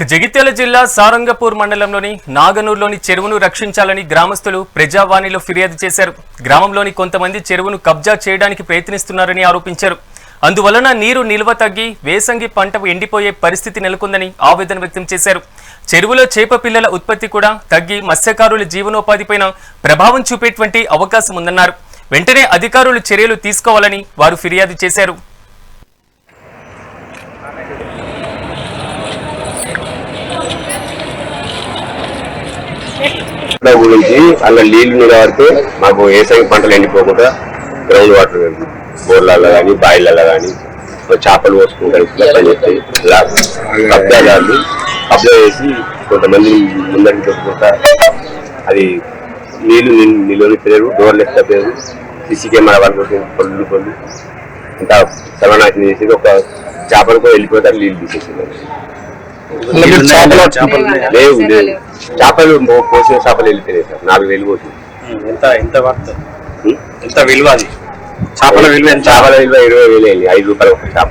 జగిత్యాల జిల్లా సారంగపూర్ మండలంలోని నాగనూరులోని చెరువును రక్షించాలని గ్రామస్తులు ప్రజావాణిలో ఫిర్యాదు చేశారు. గ్రామంలోని కొంతమంది చెరువును కబ్జా చేయడానికి ప్రయత్నిస్తున్నారని ఆరోపించారు. అందువలన నీరు నిల్వ తగ్గి వేసంగి పంట ఎండిపోయే పరిస్థితి నెలకొందని ఆవేదన వ్యక్తం చేశారు. చెరువులో చేప పిల్లల ఉత్పత్తి కూడా తగ్గి మత్స్యకారుల జీవనోపాధిపైన ప్రభావం చూపేటువంటి అవకాశం ఉందన్నారు. వెంటనే అధికారులు చర్యలు తీసుకోవాలని వారు ఫిర్యాదు చేశారు. గురించి అలా నీళ్ళు నిలబడితే మాకు వేసవి పంటలు ఎండిపోకుండా గ్రౌండ్ వాటర్ బోర్లలో కానీ బాయిలలో కానీ చేపలు పోసుకుంటారు ఇట్లా పని చేస్తాయి ఇలా కబ్జాదారులు కబ్జా చేసి కొంతమంది ముందరికి చెప్పుకుంటా అది నీళ్ళు నిల్వని పేరు డోర్లు ఎత్తపోయారు సిసి కెమెరా వాళ్ళు పళ్ళు పళ్ళు. ఇంకా సర్వనాశనం చేసి ఒక చేపలు కూడా వెళ్ళిపోతారు నీళ్ళు తీసేసి లేవు. లేవు. చేపలు పోసిన చేపలు వెళ్ళిపోయినాయి సార్. నాలుగు వేలు పోతుంది ఎంత ఎంత ఎంత విలువ అది? చేపల విలువ ఎంత? చేపల విలువ ఇరవై వేలు అయింది ఐదు రూపాయలు ఒక చేప.